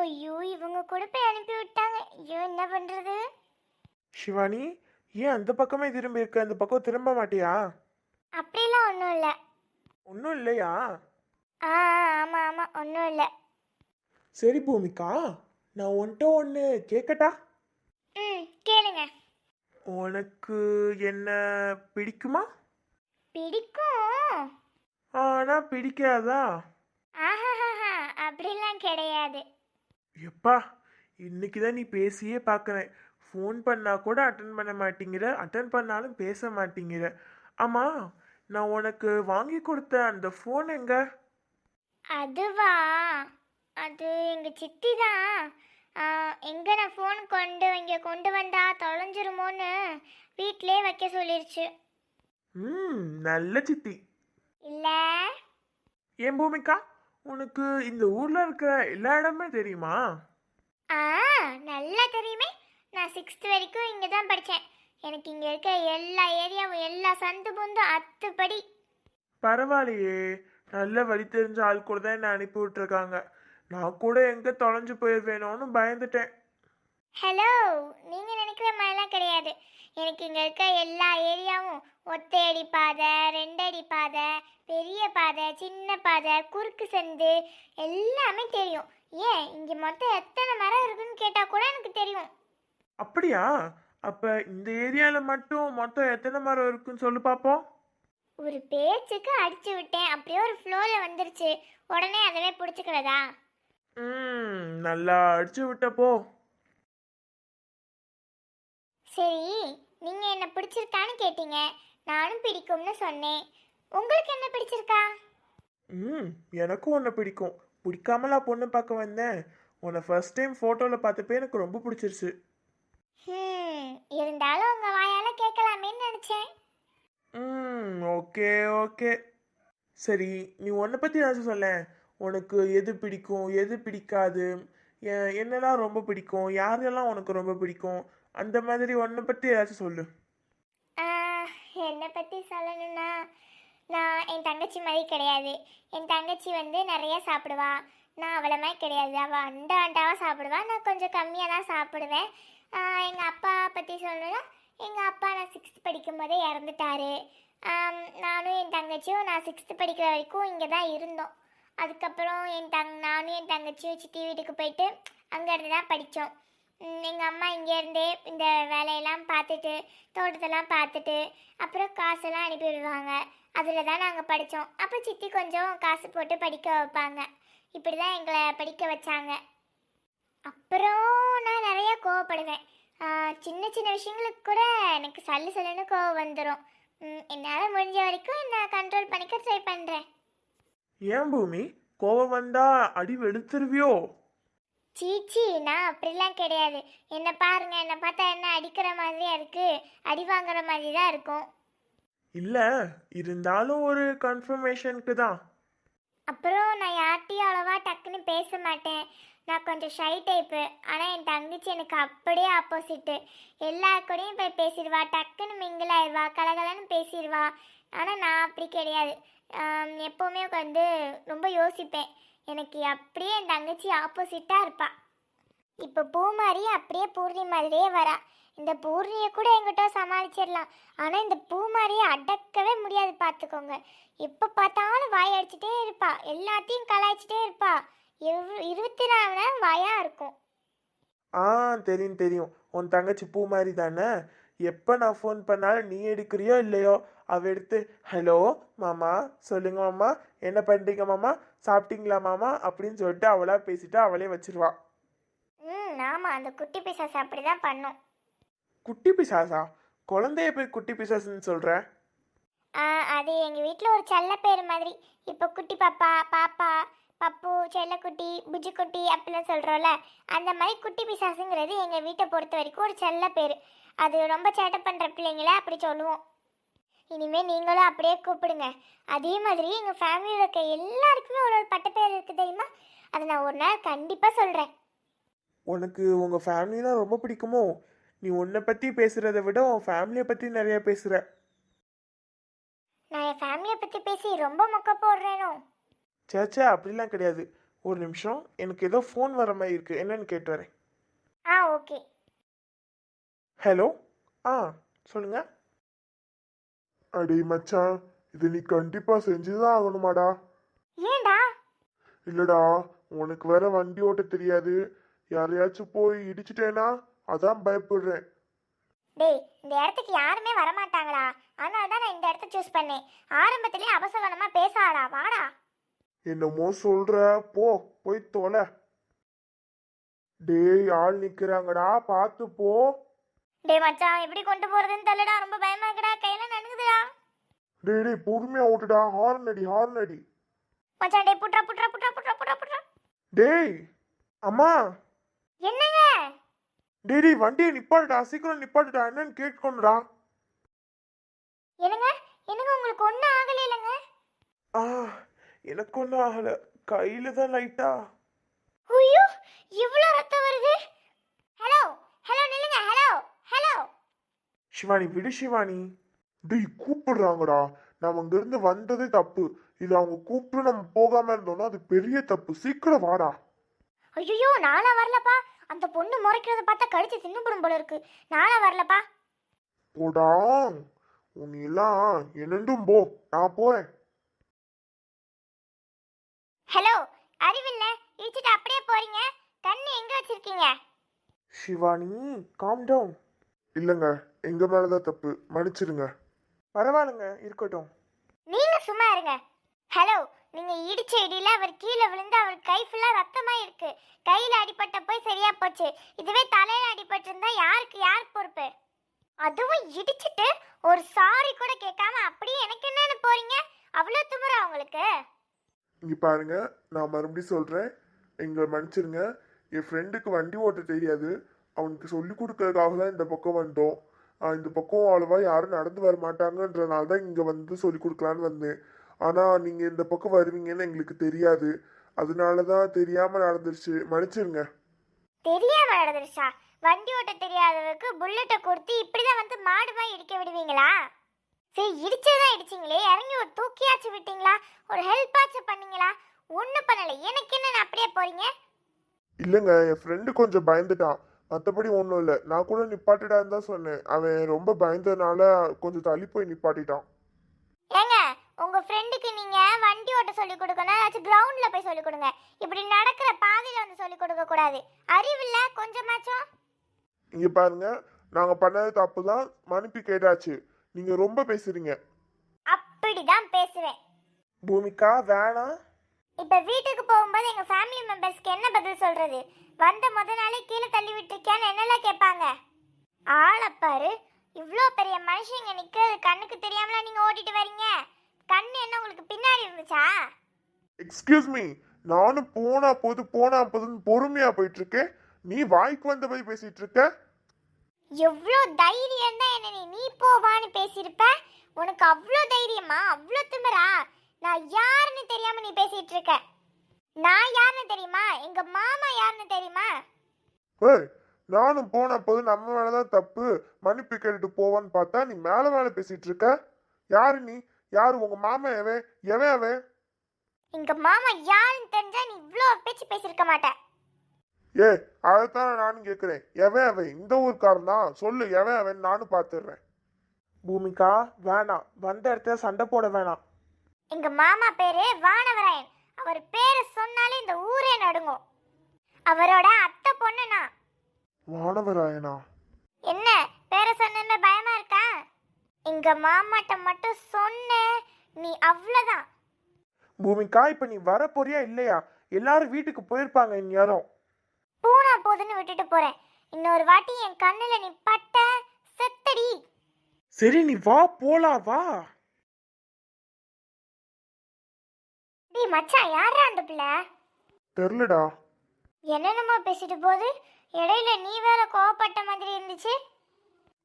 ஐயோ இவங்க கூட போய் அனுப்பி விட்டாங்க. ஐயோ என்ன பண்றது? ஷிவானி ஏன் அந்த பக்கமே திரும்பி இருக்க? அந்த பக்கம் திரும்ப மாட்டியா? அப்படிலாம் ஒன்றும் இல்லை. ஒன்றும் இல்லையா? ஆ ஆமாம் ஆமாம் ஒன்றும் இல்லை. சரி பூமிகா. நான் உன்கிட்ட ஒன்று கேட்கட்டா ம் கேளுங்க. உனக்கு என்ன பிடிக்குமா? பிடிக்கும். ஆனால் பிடிக்காதா? ஆஹாஹா அப்படிலாம் கிடையாது. எப்பா இன்னைக்கு தான் நீ பேசியே பார்க்குறேன் ஃபோன் பண்ணா கூட அட்டன் பண்ண மாட்டேங்கிற அட்டன் பண்ணாலும் பேச மாட்டேங்கிற. ஆமாம் நான் உனக்கு வாங்கி கொடுத்த அந்த ஃபோன் எங்க? அதுவா? அது எங்கள் சித்தி தான். எங்கே நான் ஃபோன் கொண்டு இங்கே கொண்டு வந்தா தொலைஞ்சிருமோன்னு வீட்டிலே வைக்க சொல்லிருச்சு. ம் நல்ல சித்தி. இல்லை. ஏன் பூமிகா உனக்கு இந்த ஊரில் இருக்கிற எல்லா இடமே தெரியுமா? ஆ நல்லா தெரியுமே. நான் சிக்ஸ்த் வரைக்கும் இங்கே தான் படித்தேன் எனக்கு இங்கே இருக்க எல்லா ஏரியாவும் எல்லா சந்து புந்தும் அத்துப்படி. பரவாயில்லையே. நல்ல வழி தெரிஞ்ச ஆள் கூட தான் என்னை அனுப்பி விட்டுருக்காங்க. நான் கூட எங்கே தொலைஞ்சு போயிடுவேனோன்னு பயந்துட்டேன். ஹலோ நீங்கள் நினைக்கிற மாதிரிலாம் கிடையாது. எனக்கு இங்கே இருக்க எல்லா ஏரியாவும் ஒத்தையடி பாதை ரெண்டடி பாதை பெரிய பாதை சின்ன பாதை குறுக்கு சந்து எல்லாமே தெரியும். ஏன்? இங்கே மொத்தம் எத்தனை மரம் இருக்குன்னு கேட்டால் கூட எனக்கு தெரியும். அப்படியா? அப்போ இந்த ஏரியாவில் மட்டும் மொத்தம் எத்தனை மரம் இருக்குன்னு சொல்லு பார்ப்போம் ஒரு பேச்சுக்கு அடிச்சு விட்டேன். அப்படியே ஒரு ஃப்ளோவில் வந்துருச்சு. உடனே அதவே பிடிச்சிக்கிறதா? ம் நல்லா அடிச்சு விட்டப்போ சரி நீங்கள் என்ன பிடிச்சிருக்கான்னு கேட்டீங்க. நானும் பிடிக்கும்னு சொன்னேன். உங்களுக்கு என்ன பிடிச்சிருக்கா? ம் எனக்கும் உன்னை பிடிக்கும். பிடிக்காமலா பொண்ணு பார்க்க வந்தேன். உன்னை ஃபர்ஸ்ட் டைம் ஃபோட்டோவில் பார்த்தப்பே எனக்கு ரொம்ப பிடிச்சிருச்சு. ஹம், இருந்தாலும் உங்கள் வாயால் கேட்கலாமேன்னு நினச்சேன். ம் ஓகே ஓகே. சரி நீ உன்னை பற்றி ஏதாச்சும் சொல்ல உனக்கு எது பிடிக்கும் எது பிடிக்காது என்னெல்லாம் ரொம்ப பிடிக்கும் யாரெல்லாம் உனக்கு ரொம்ப பிடிக்கும் அந்த மாதிரி உன்னை பற்றி ஏதாச்சும் சொல்லு. என்னை பற்றி சொல்லணும்னா நான் என் தங்கச்சி மாதிரி கிடையாது. என் தங்கச்சி வந்து நிறைய சாப்பிடுவா. நான் அவ்வளோ மாதிரி கிடையாது. அவள் அண்டா அண்டாவாக சாப்பிடுவா. நான் கொஞ்சம் கம்மியாக தான் சாப்பிடுவேன். எங்கள் அப்பா பற்றி சொல்லணும்னா எங்கள் அப்பா நான் சிக்ஸ்த் படிக்கும் போதே இறந்துட்டாரு நானும் என் தங்கச்சியும் நான் சிக்ஸ்த்து படிக்கிற வரைக்கும் இங்கே தான் இருந்தோம். அதுக்கப்புறம் என் தங் நானும் என் தங்கச்சியும் சித்தி வீட்டுக்கு போயிட்டு அங்கே இருந்து தான் படித்தோம். எங்கள் அம்மா இங்கேருந்தே இந்த வேலையெல்லாம் பார்த்துட்டு தோட்டத்தெல்லாம் பார்த்துட்டு அப்புறம் காசெல்லாம் அனுப்பி விடுவாங்க. அதில் தான் நாங்கள் படித்தோம். அப்போ சித்தி கொஞ்சம் காசு போட்டு படிக்க வைப்பாங்க. இப்படி தான் எங்களை படிக்க வச்சாங்க. அப்புறம் நான் நிறையா கோவப்படுவேன். சின்ன சின்ன விஷயங்களுக்கு கூட எனக்கு சல்லு சல்லுன்னு கோவம் வந்துடும் என்னால் முடிஞ்ச வரைக்கும் நான் கண்ட்ரோல் பண்ணிக்க ட்ரை பண்ணுறேன். ஏன் பூமி? கோவம் வந்தால் அடி வெளுத்துருவியோ? சீச்சி நான் அப்படிலாம் கிடையாது. என்னை பாருங்க என்னை பார்த்தா என்ன அடிக்கிற மாதிரியா இருக்கு? அடி வாங்குற மாதிரி தான் இருக்கும். இல்லை இருந்தாலும் ஒரு கன்ஃபர்மேஷனுக்கு தான். அப்புறம் நான் யார்கிட்டயும் அவ்வளோவா டக்குன்னு பேச மாட்டேன். நான் கொஞ்சம் ஷை டைப்பு ஆனால் என் தங்கச்சி எனக்கு அப்படியே ஆப்போசிட்டு எல்லார் கூடயும் போய் பேசிடுவா. டக்குன்னு மிங்கிள் ஆயிடுவா. கலகலன்னு பேசிடுவா. ஆனால் நான் அப்படி கிடையாது. எப்போவுமே வந்து ரொம்ப யோசிப்பேன். எனக்கு அப்படியே என் தங்கச்சி ஆப்போசிட்டாக இருப்பா. இப்போ பூ மாதிரி அப்படியே பூர்ணி மாதிரியே வரா. இந்த பூர்ணியை கூட எங்கிட்ட சமாளிச்சிடலாம். ஆனால் இந்த பூ மாதிரியே அடக்கவே முடியாது பார்த்துக்கோங்க எப்போ பார்த்தாலும் வாய் அடிச்சுட்டே இருப்பா. எல்லாத்தையும் கலாய்ச்சிட்டே இருப்பா. எவ் இருபத்தி நாலு நேரம் வாயாக இருக்கும். ஆ தெரியும் தெரியும். உன் தங்கச்சி பூ மாதிரி தானே? எப்போ நான் ஃபோன் பண்ணாலும் நீ எடுக்கிறியோ இல்லையோ? அவ எடுத்து ஹலோ மாமா சொல்லுங்க மாமா. என்ன பண்ணுறீங்க மாமா? சாப்பிட்டீங்களா மாமா? அப்படின்னு சொல்லிட்டு அவளா பேசிட்டு அவளே வச்சிருவா. ம் ஆமாம் அந்த குட்டி பிசாசு அப்படி தான் பண்ணும். குட்டி பிசாசா? குழந்தைய போய் குட்டி பிசாசுன்னு சொல்ற? ஆ, அது எங்கள் வீட்டில் ஒரு செல்ல பேர் மாதிரி. இப்போ குட்டி பாப்பா பாப்பா பப்பு செல்லக்குட்டி புஜுக்குட்டி அப்படிலாம் சொல்கிறோம்ல அந்த மாதிரி குட்டி பிசாசுங்கிறது எங்கள் வீட்டை பொறுத்த வரைக்கும் ஒரு செல்ல பேர். அது ரொம்ப சேட்டை பண்ணுற பிள்ளைங்கள அப்படி சொல்லுவோம். இனிமேல் நீங்களும் அப்படியே கூப்பிடுங்க. அதே மாதிரி எங்கள் ஃபேமிலியில் இருக்க எல்லாருக்குமே ஒரு ஒரு பட்டப்பேர் இருக்குது தெரியுமா? அதை நான் ஒரு நாள் கண்டிப்பாக சொல்கிறேன் உனக்கு உங்கள் ஃபேமிலினா ரொம்ப பிடிக்குமோ? நீ உன்னை பற்றி பேசுகிறத விட உன் ஃபேமிலியை பற்றி நிறைய பேசுகிற நான் என் ஃபேமிலியை பற்றி பேசி ரொம்ப மொக்க போடுறேனோ? சேச்சே அப்படிலாம் கிடையாது. ஒரு நிமிஷம். எனக்கு ஏதோ ஃபோன் வர மாதிரி இருக்கு. என்னன்னு கேட்டு வரேன். ஆ ஓகே ஹலோ ஆ சொல்லுங்க. அடே மச்சான் இது நீ கண்டிப்பா செஞ்சுதான் ஆகணுமாடா. ஏன்டா? இல்லடா உனக்கு வேற வண்டி ஓட்ட தெரியாது. யாரையாச்சும் போய் இடிச்சிட்டேனா அதான் பயப்படுறேன். டேய் இந்த இடத்துக்கு யாருமே வரமாட்டாங்களா? அதனால தான் நான் இந்த இடத்த சூஸ் பண்ணேன். ஆரம்பத்திலேயே அபசகனமா பேசாடா வாடா. என்னமோ சொல்ற போ போய் தொலை. டேய் ஆள் நிக்கிறாங்கடா பார்த்து போ. டேய் மச்சான் எப்படி கொண்டு போறதுன்னு தெரியலடா ரொம்ப பயமா இருக்குடா கையெல்லாம் நடுங்குதுடா. டேய் டேய் பொறுமையா ஓட்டுடா ஹார்ன் அடி ஹார்ன் அடி. மச்சான் டேய் புட்றா புட்றா புட்றா புட்றா புட்றா புட்றா. டேய் அம்மா. என்னங்க? டேய் டேய் வண்டியை நிப்பாட்டுடா சீக்கிரம் நிப்பாட்டுடா என்னன்னு கேட்கணும்டா என்னங்க? என்னங்க உங்களுக்கு ஒன்றும் ஆகலை இல்லைங்க? ஆ எனக்கு ஒன்றும் ஆகலை. கையில் தான் லைட்டா ஐயோ இவ்வளோ ரத்தம் வருது ஹலோ ஹலோ நில்லுங்க ஹலோ ஹலோ சிவானி விடு சிவானி. டேய் கூப்பிடுறாங்கடா. நம்ம இங்க இருந்து வந்ததே தப்பு. இது அவங்க கூப்பிட்டு நம்ம போகாம இருந்தோம்னா அது பெரிய தப்பு. சீக்கிரம் வாடா. ஐயோ நானா வரலப்பா. அந்த பொண்ணு முறைக்கிறத பார்த்தா கடிச்சு தின்னுபடும் போல இருக்கு. நானா வரலப்பா. போடா. எல்லாம் என்னண்டும் போ. நான் போறேன். ஹலோ அறிவில்ல? இடிச்சிட்டு அப்படியே போறீங்க? கண்ணு எங்க வச்சிருக்கீங்க? சிவானி காம் டவுன் இல்லைங்க எங்க மேலதான் தப்பு. மன்னிச்சிருங்க பரவாயில்லைங்க இருக்கட்டும். நீங்க சும்மா இருங்க. ஹலோ நீங்க இடிச்ச இடியில அவர் கீழே விழுந்து அவர் கை ஃபுல்லா ரத்தமா இருக்கு. கையில அடிபட்ட போய் சரியா போச்சு. இதுவே தலையில அடிபட்டிருந்தா யாருக்கு யார் பொறுப்பு? அதுவும் இடிச்சிட்டு ஒரு சாரி கூட கேட்காம அப்படியே எனக்கு என்னன்னு போறீங்க? அவ்வளோ துமுறா உங்களுக்கு? இங்க பாருங்க நான் மறுபடியும் சொல்றேன். எங்க மன்னிச்சிருங்க என் ஃப்ரெண்டுக்கு வண்டி ஓட்ட தெரியாது. அவனுக்கு சொல்லி கொடுக்கறதுக்காக தான் இந்த பக்கம் வந்தோம். இந்த பக்கம் அவ்வளவா யாரும் நடந்து வர மாட்டாங்கன்றனால தான் இங்க வந்து சொல்லி கொடுக்கலான்னு வந்தேன். ஆனா நீங்க இந்த பக்கம் வருவீங்கன்னு எங்களுக்கு தெரியாது. அதனால தான் தெரியாம நடந்துருச்சு. மன்னிச்சிருங்க. தெரியாம நடந்துருச்சா? வண்டி ஓட்ட தெரியாதவருக்கு புல்லட்டை கொடுத்து இப்படிதான் வந்து மாடு மாதிரி இடிக்க விடுவீங்களா? சரி இடிச்சதான் இடிச்சிங்களே. இறங்கி ஒரு தூக்கியாச்சு விட்டீங்களா? ஒரு ஹெல்ப்பாச்சும் பண்ணீங்களா? ஒன்றும் பண்ணல. எனக்கு என்ன அப்படியே போறீங்க? இல்லைங்க என் ஃப்ரெண்டு கொஞ்சம் பயந்துட்டான். மற்றபடி ஒன்றும் இல்லை. நான் கூட நிப்பாட்டிடான்னு தான் சொன்னேன். அவன் ரொம்ப பயந்ததுனால கொஞ்சம் தள்ளி போய் நிப்பாட்டிட்டான். ஏங்க உங்க ஃப்ரெண்டுக்கு நீங்க வண்டி ஓட்ட சொல்லி கொடுக்கணும் ஏதாச்சும் கிரவுண்ட்ல போய் சொல்லி கொடுங்க. இப்படி நடக்கிற பாதையில வந்து சொல்லி கொடுக்க கூடாது. அறிவில்ல கொஞ்சமாச்சும்? இங்க பாருங்க நாங்க பண்ணது தப்பு தான். மன்னிப்பு கேட்டாச்சு. நீங்க ரொம்ப பேசுறீங்க. அப்படிதான் பேசுவேன். பூமிகா வேணாம். இப்ப வீட்டுக்கு போகும்போது எங்க ஃபேமிலி மெம்பர்ஸ்க்கு என்ன பதில் சொல்றது? வந்த முத நாளே கீழே தள்ளி விட்டுருக்கியான்னு என்னெல்லாம் கேட்பாங்க? ஆளப்பாரு இவ்வளோ பெரிய மனுஷங்க நிக்கிறது கண்ணுக்கு தெரியாமல நீங்க ஓட்டிட்டு வரீங்க? கண்ணு என்ன உங்களுக்கு பின்னாடி இருந்துச்சா? எக்ஸ்கியூஸ் மீ நானும் போனா போது போனா போதுன்னு பொறுமையா போயிட்டு இருக்கேன் நீ வாய்க்கு வந்தபடி பேசிட்டு இருக்க எவ்வளோ தைரியம் தான் என்ன நீ நீ போவான்னு பேசியிருப்ப? உனக்கு அவ்வளோ தைரியமா? அவ்வளோ திமிரா? நான் யாருன்னு தெரியாம நீ பேசிட்டு இருக்க நான் யாருன்னு தெரியுமா? எங்க மாமா யாருன்னு தெரியுமா? ஏய் நானும் போனா போது நம்ம மேலதான் தப்பு. மன்னிப்பு கேட்டுட்டு போவான்னு பார்த்தா நீ மேல மேல பேசிட்டு இருக்க? யாரு நீ? யாரு உங்க மாமா எவன்? எவன் அவன்? எங்க மாமா யாருன்னு தெரிஞ்சா நீ இவ்வளோ பேச்சு பேசியிருக்க மாட்ட. ஏ அதைத்தான் நானும் கேட்குறேன் எவன் அவன்? இந்த ஊர்க்காரன் தான் சொல்லு எவன் அவன்? நானும் பார்த்துடுறேன் பூமிகா வேணாம். வந்த இடத்துல சண்டை போட வேணாம். எங்க மாமா பேரு வானவராயன். அவர் பேரை சொன்னாலே இந்த ஊரே நடுங்கும். அவரோட அத்தை பொண்ணு நான் வானவராயனா? என்ன பேரை சொன்னமே பயமா இருக்கா? எங்க மாமாட்ட மட்டும் சொன்ன நீ அவ்வளவுதான். பூமிகா இப்போ நீ வர போறியா இல்லையா? எல்லாரும் வீட்டுக்கு போயிருப்பாங்க இந்நேரம். பூனா போதுன்னு விட்டுட்டு போறேன். இன்னொரு வாட்டி என் கண்ணுல நீ பட்ட செத்தடி. சரி நீ வா போலாம் வா. டேய் மச்சான் யாரா அந்த பிள்ளை? தெரிலடா. என்னென்னமோ பேசிட்டு போகுது. இடையில நீ வேற கோவப்பட்ட மாதிரி இருந்துச்சு.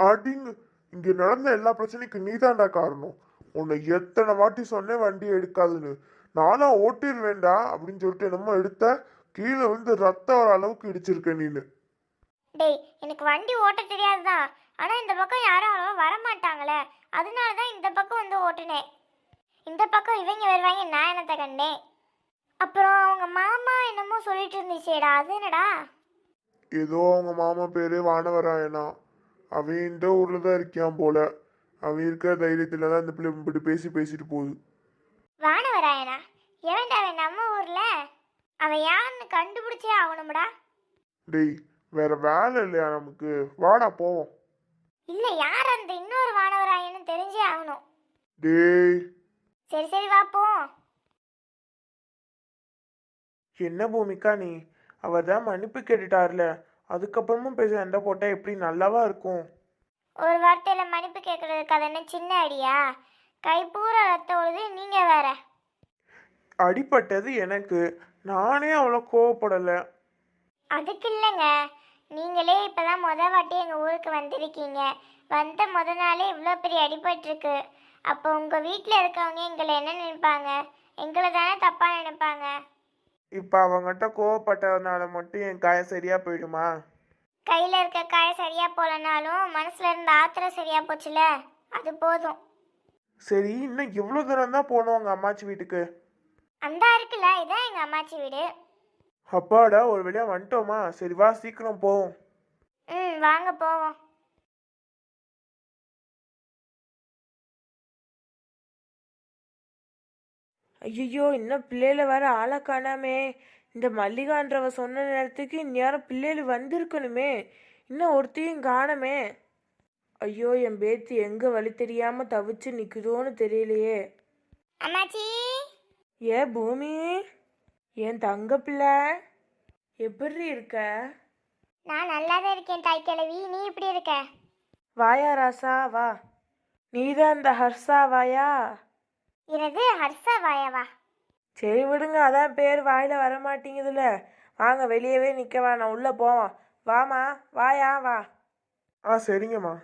அடிங்க இங்க நடந்த எல்லா பிரச்சனைக்கும் நீதான்டா காரணம். உன்னை எத்தனை வாட்டி சொன்னேன் வண்டி எடுக்காதுன்னு. நானா ஓட்டிடுவேன்டா அப்படின்னு சொல்லிட்டு என்னமோ எடுத்த கீழே வந்து ரத்தம் வர அளவுக்கு இடிச்சிருக்க நீனு. டேய் எனக்கு வண்டி ஓட்ட தெரியாதுதான். ஆனா இந்த பக்கம் யாரும் அவ்வளவா வர மாட்டாங்களே அதனால தான் இந்த பக்கம் வந்து ஓட்டுனேன். இந்த பக்கம் இவங்க வருவாங்க நான் என்னத்த கண்டேன்? அப்புறம் அவங்க மாமா என்னமோ சொல்லிட்டு இருந்துச்சேடா அது என்னடா? ஏதோ அவங்க மாமா பேரு வானவராயனா. அவன் இந்த ஊர்ல தான் இருக்கான் போல. அவன் இருக்கிற தைரியத்துல தான் இந்த பிள்ளை இப்படி பேசி பேசிட்டு போகுது. வானவராயனா? எவன்டா அவன் நம்ம ஊர்ல? அவன் யாருன்னு கண்டுபிடிச்சே ஆகணும்டா. டேய் வேற வேலை இல்லையா நமக்கு? வாடா போவோம். இல்ல யார் அந்த இன்னொரு வானவராயன்னு தெரிஞ்சே ஆகணும். டேய் சரி சரி வா போம் என்ன பூமிக்கா நீ? அவர் தான் மன்னிப்பு கேட்டுட்டார்ல. அதுக்கப்புறமும் பேச சண்டை போட்டால் எப்படி நல்லாவா இருக்கும்? ஒரு வார்த்தையில மன்னிப்பு கேட்கறதுக்கு அது என்ன? சின்ன அடியா? கை பூரா ரத்தம் ஓடுது நீங்க வேற. அடிப்பட்டது எனக்கு. நானே அவ்வளோ கோவப்படலை. அதுக்கு இல்லைங்க. நீங்களே இப்பதான் முத வாட்டி எங்க ஊருக்கு வந்திருக்கீங்க. வந்த முத நாளே இவ்வளோ பெரிய அடிபட்டிருக்கு. அப்போ உங்க வீட்டில் இருக்கவங்க எங்களை என்ன நினைப்பாங்க? எங்களை தானே தப்பா நினைப்பாங்க? இப்போ அவங்ககிட்ட கோவப்பட்டதுனால மட்டும் என் காயம் சரியாக போயிடுமா? கையில இருக்க காய சரியா போலனாலும் மனசுல இருந்த ஆத்திரம் சரியா போச்சுல? அது போதும். சரி இன்னும் எவ்வளோ தூரம் தான் போகணும் உங்கள் அம்மாச்சி வீட்டுக்கு. அந்த இருக்குல்ல இதான் எங்க அம்மாச்சி வீடு. அப்பாடா ஒரு வழியா வந்துட்டோமா? சரி வா சீக்கிரம் போவோம். ம் வாங்க போவோம். ஐயோ இன்னும் பிள்ளைல வேற ஆளை காணாமே. இந்த மல்லிகான்றவ சொன்ன நேரத்துக்கு இந்நேரம் பிள்ளைகள் வந்திருக்கணுமே. இன்னும் ஒருத்தையும் காணமே. ஐயோ என் பேத்தி எங்க வழி தெரியாம தவிச்சு நிக்குதோன்னு தெரியலையே. அம்மாச்சி? ஏ பூமி? என் தங்க பிள்ளை? எப்படி இருக்க? நான் நல்லா தான் இருக்கேன் தாய் கிழவி. நீ இப்படி இருக்க? வாயா ராசா வா. நீதான் இந்த ஹர்ஷா வாயா? எனது ஹர்ஷா வாயாவா? சரி விடுங்க அதான் பேர் வாயில வர மாட்டேங்குதுல வாங்க வெளியவே நிக்க வேணாம் உள்ள போவோம். வாமா வாயா வா. ஆ சரிங்கம்மா.